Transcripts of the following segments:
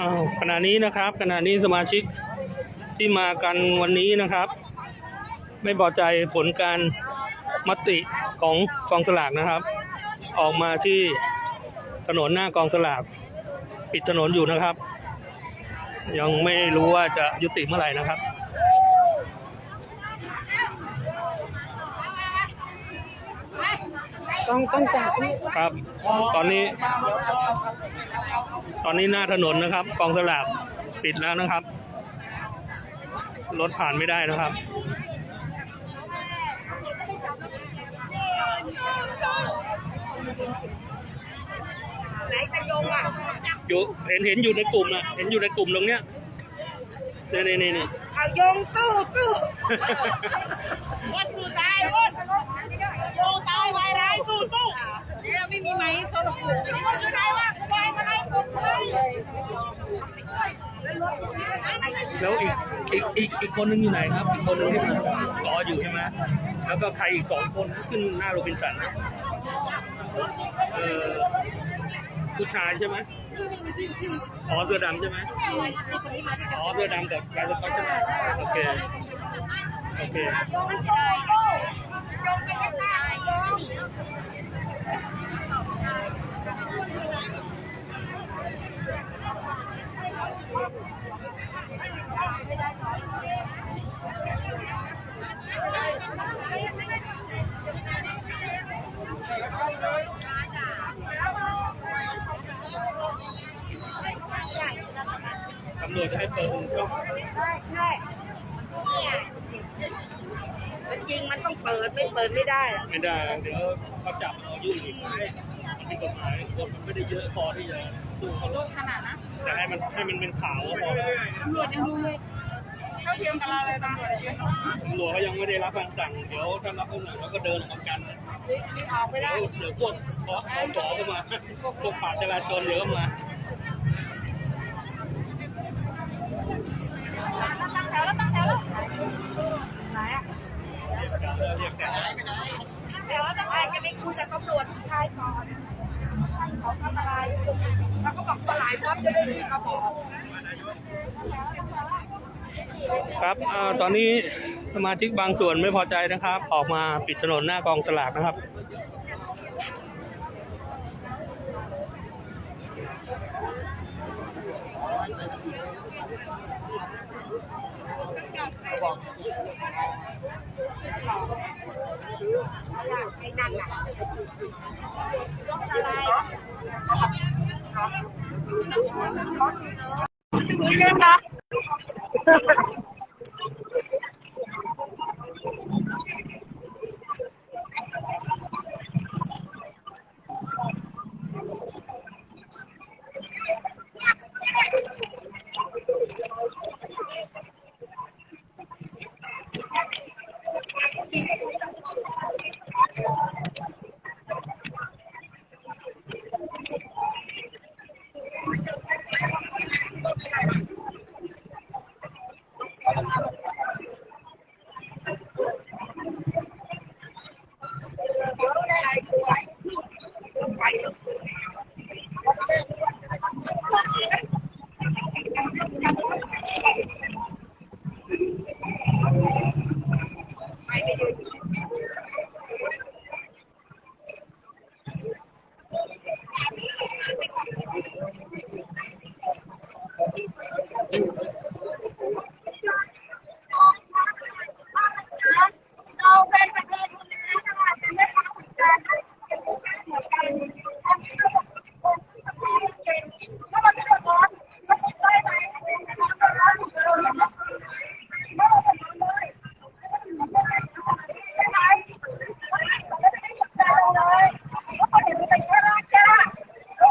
อ้าวขณะนี้นะครับขณะนี้สมาชิกที่มากันวันนี้นะครับ ไม่พอใจผลการมติของกองสลากนะครับ ออกมาที่ถนนหน้ากองสลากปิดถนนอยู่นะครับ ยังไม่รู้ว่าจะยุติเมื่อไหร่นะครับต้องต้องจากที่ครับ ตอนนี้ ตอนนี้หน้าถนนนะครับกองสลากปิดแล้วนะครับ รถผ่านไม่ได้นะครับไหนตะยงอะอยู่เห็นเห็นอยู่ในกลุ่มนะเห็นอยู่ในกลุ่มตรงเนี้ยนี่นี่นี่นี่เอายงตู้ตู้วันสู้ตายวันสู้ตายไว้ร้ายสู้สู้เนี่ยไม่มีไหมโทรศัพท์อยู่ไหนวะไปมาให้สุดเลย แล้วอีกอีกอีกอีกคนนึงอยู่ไหนครับ อีกคนนึงที่มาต่ออยู่ใช่ไหมแล้วก็ใครอีกสองคนขึ้นหน้าโรบินสันนะเออผู้ชายใช่ไหมอ๋อเสื้อดำใช่ไหมอ๋อเสื้อดำกับลายสก๊อตใช่ไหมโอเคโอเค ตำรวจให้เปิดช่องใช่ใช่มันจริงมันต้องเปิดไม่เปิดไม่ได้ ไม่ได้ เดี๋ยวเขาจับเรายุ่งอีกมันผิด กฎหมายคนมันไม่ได้เยอะพอที่จะดูเขาขนาดนะแต่ให้มันให้มันเป็นข่าวก็พอตำรวจยังดูเลยเขาเทียมกับเราเลยตำรวจเยอะตำรวจเขายังไม่ได้รับคำสั่งเดี๋ยวถ้ารับคำสั่งแล้วก็เดินออกกันนี่ออกไม่เดี๋ได้ยวเดี๋ยวพวกพวกสอเข้ามาพวกฝ่ายจราจรเยอะมาตั้งแถวแล้วตั้งแถวแล้วไหนอะเรียกแต่ ตั้งแถวแล้วตั้งแถวจะไปคุยกับตำรวจชายก่อน ท่านเขาทำอะไรแล้วก็บอกว่าหลายวัดจะได้รีบมาบอกครับอ่าตอนนี้สมาชิกบางส่วนไม่พอใจนะครับ ออกมาปิดถนนหน้ากองสลากนะครับไอ้นั่นน่ะยกอะไรเยอะ นะเราเป็นประเทศที่มีตลาดเป็นเรื่องของการเป็นผู้ช่วยเหลือกันถ้ามันเดือดร้อนมันจะช่วยไหมมันจะร้อนหรือเปล่าไม่ต้องเลยใช่ไหมไม่ได้สัญญาเลยเพราะคนอื่นเป็นแค่ราชา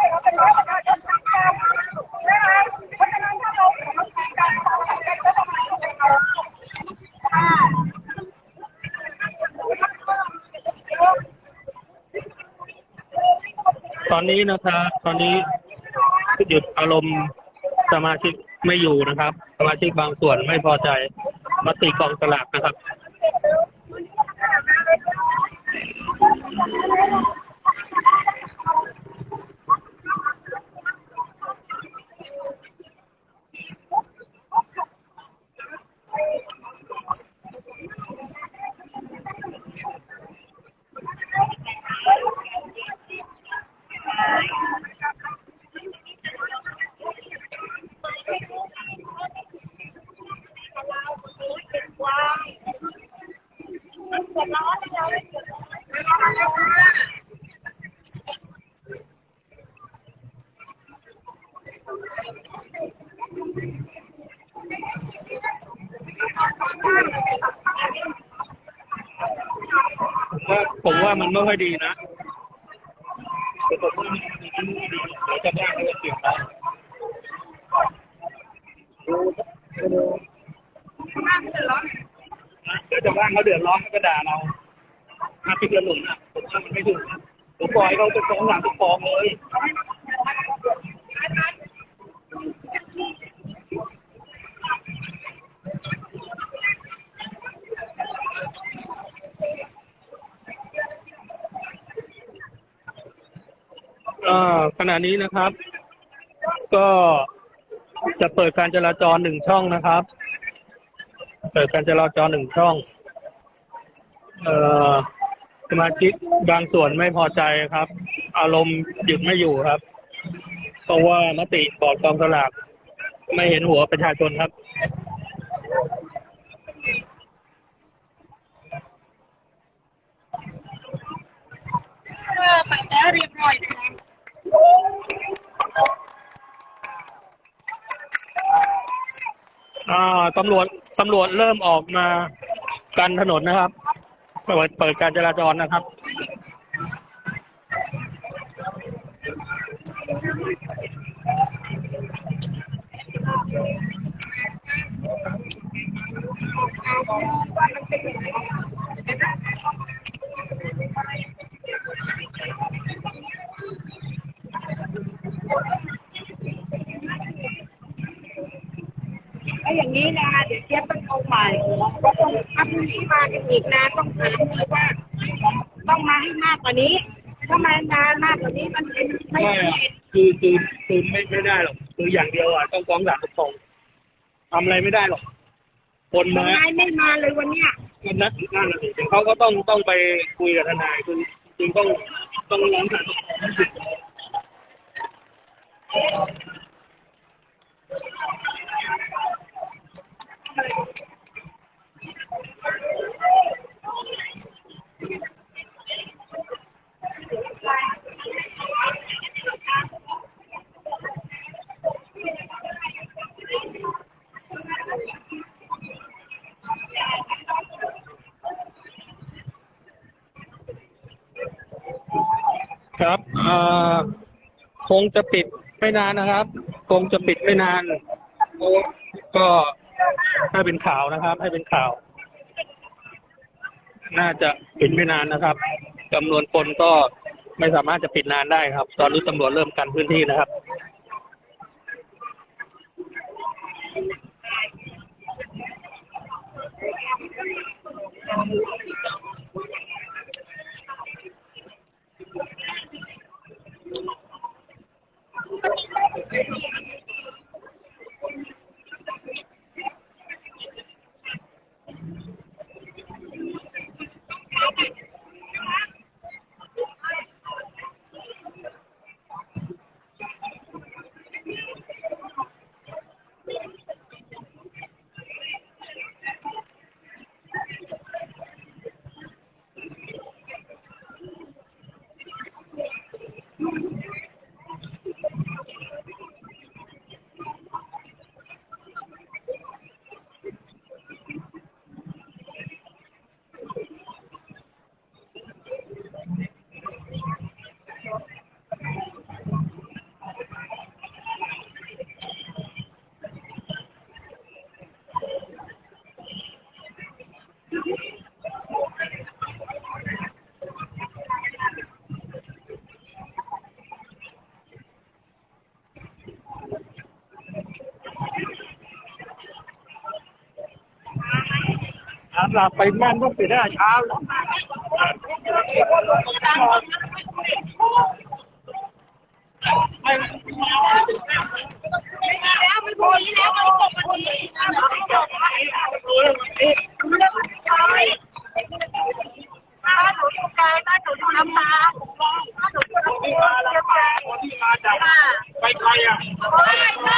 เราเป็นร้อยประชาชนทำการใช่ไหมเพราะฉะนั้นถ้าเราทำการต่อไปก็ต้องมาช่วยเราค่ะ ตอ นนี้นะครับ ตอนนี้หยุดอารมณ์สมาชิกไม่อยู่นะครับ สมาชิกบางส่วนไม่พอใจมติกองสลากนะครับ ว่าผมว่ามันไม่ค่อยดีนะผมว่ามันดีแล้วจะได้เงินเสียดังก็จะว่างเขาเดือดร้อนก็ด่าเราอาพิกระหนุนอะผมว่ามันไม่ถูกผมปล่อยเขาไปฟ้องหลัทุกฟองเลย ก็ขณะนี้นะครับ ก็จะเปิดการจราจรหนึ่งช่องนะครับ เปิดการจราจรหนึ่งช่อง เอ่อสมาชิกบางส่วนไม่พอใจครับ อารมณ์หยุดไม่อยู่ครับ เพราะว่ามติบอร์ดกองสลากไม่เห็นหัวประชาชนครับไปแล้วเรียบร้อยนะคะ อ่าตำรวจตำรวจเริ่มออกมากันถนนนะครับเปิดเปิดการจราจรนะครับ อย่างนี้นะเดี๋ยวเจี๊ยบต้องเอาใหม่ก็ต้องถ้าพรุ่งนี้มากันอีกนะต้องถามเลยว่า ต้องมาให้มากกว่านี้ถ้ามานานมากกว่านี้มันเป็นไม่ไม่สำอะเร็จคือคือคือไม่ไม่ได้หรอกคืออย่างเดียวอะต้องฟ้องศาลปกครองทำอะไรไม่ได้หรอก คนทมา นายไม่มาเลยวันเนี้ยคนนัดนั่นน่ะสิเขาก็ต้องต้องไปคุยกับทนายคือจึงต้องต้องร้องศาลปกครองให้หยุด ครับเอ่อคง จะปิดไม่นานนะครับ คงจะปิดไม่นาน ก็ให้เป็นข่าวนะครับ ให้เป็นข่าว น่าจะปิดไม่นานนะครับจำนวนคนก็ไม่สามารถจะปิดนานได้ครับ ตอนนี้ตำรวจเริ่มกันพื้นที่นะครับ ยู่ลำบากถ้าหนูอยู่ลำที่บามาแล้วที่มาจากไปไกลอะใช่ใช่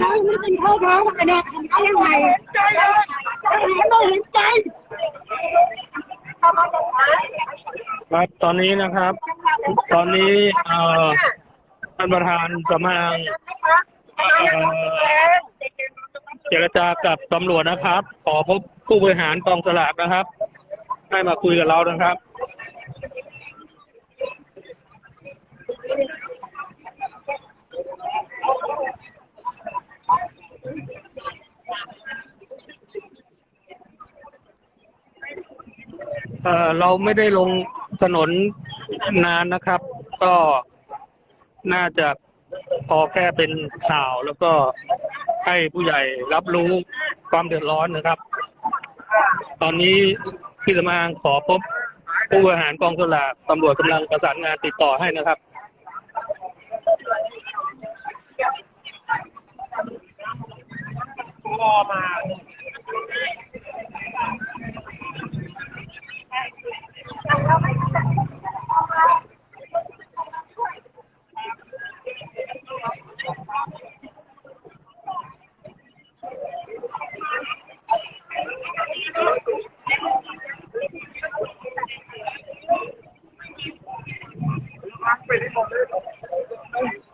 เราไม่เป็นพ่อท้องแต่เด็กทำได้ยังไงต้องเห็นใจครับตอนนี้นะครับ ตอนนี้เอ่อท่านประธานสำนังเอ่อเจรจากับตำรวจนะครับ ขอพบผู้บริหารกองสลากนะครับ ให้มาคุยกับเรานะครับ เอ่อเราไม่ได้ลงถนนนานนะครับ ก็น่าจะพอแค่เป็นข่าวแล้วก็ให้ผู้ใหญ่รับรู้ความเดือดร้อนนะครับ ตอนนี้พี่สมางขอพบผู้บริหารกองสลากตำรวจกำลังประสานงานติดต่อให้นะครับ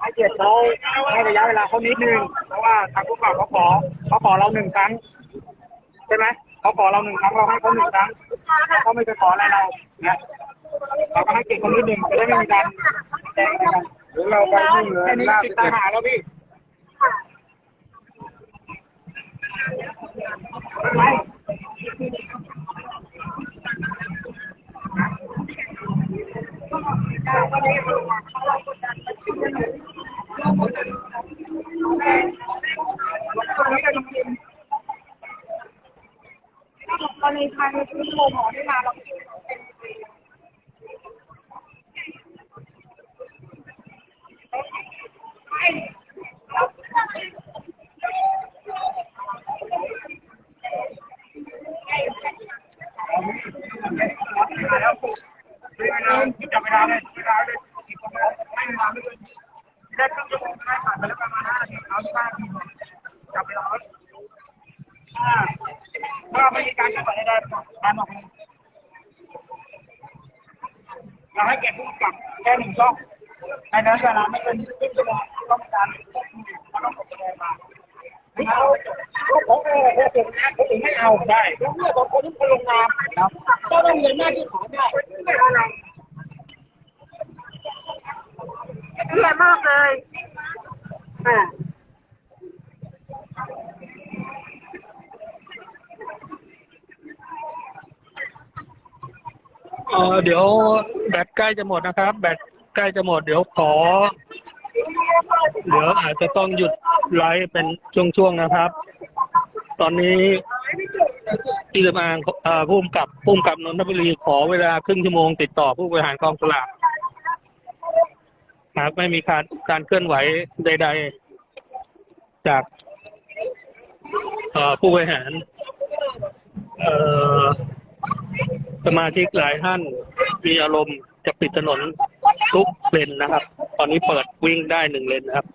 ให้เกียรติเขาให้ระยะเวลาเขา นิดนึงเพราะว่าทางผู้กำกับเขาขอเขาขอเราหนึ่งครั้งใช่ไหมเขาขอเราหนึ่งครั้งเราให้เขาหนึ่งครั้งเขาไม่เคยขออะไรเราเนี่ยเราก็ให้เกียรติเขานิดนึงจะได้ไม่มีการแจ้งกันหรือเราไปนี่เลยแค่นี้ก็ติดตามหาแล้วพี่ไม่ตอนในทางที่โมหมอได้มาเรามาแล้วเวลาที่จับเวลาเลยเวลาเลยอีกคนไม่เวลาไม่เกินได้ครึ่งชั่วโมงได้ผ่านไปแล้วประมาณห้านาทีเอาที่บ้านจับเวลาไว้อ่าถ้าไม่มีการเคลื่อนไหวใดๆการออกมาเราให้เก็บผู้กำกับ แค่หนึ่งช่องในนั้นเวลาไม่เกินครึ่งชั่วโมงต้องการเราต้องกดแชร์มาไม่เอาผมเออผมถึงนะผมถึงไม่เอาได้แล้วเมื่อสองคนที่คนลงนามก็ต้องเรียนหน้าที่ขอได้เยี่ยมากเลยอ่าเออเดี๋ยวแบตใกล้จะหมดนะครับ แบต ใกล้จะหมดเดี๋ยวขอ เดี๋ยวอาจจะต้องหยุดไลฟ์เป็นช่วงๆนะครับ ตอนนี้พี่สมางผู้กำกับผู้กำกับนนทบุรีขอเวลาครึ่งชั่วโมงติดต่อผู้บริหารกองสลากหากไม่มีการการเคลื่อนไหวใด ๆ จากผู้บริหารสมาชิกหลายท่านมีอารมณ์จะปิดถนน ทุกเลนนะครับ ตอนนี้เปิดวิ่งได้หนึ่งเลนนะครับ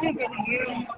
ได้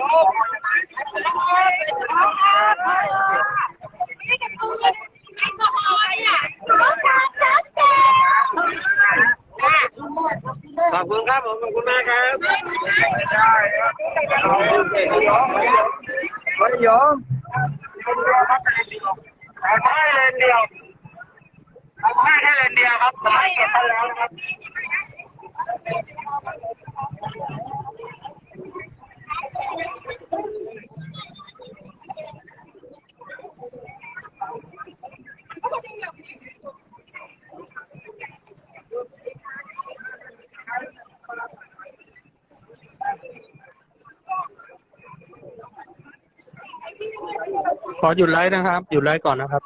Oh. ขอหยุดไลฟ์นะครับ หยุดไลฟ์ก่อนนะครับ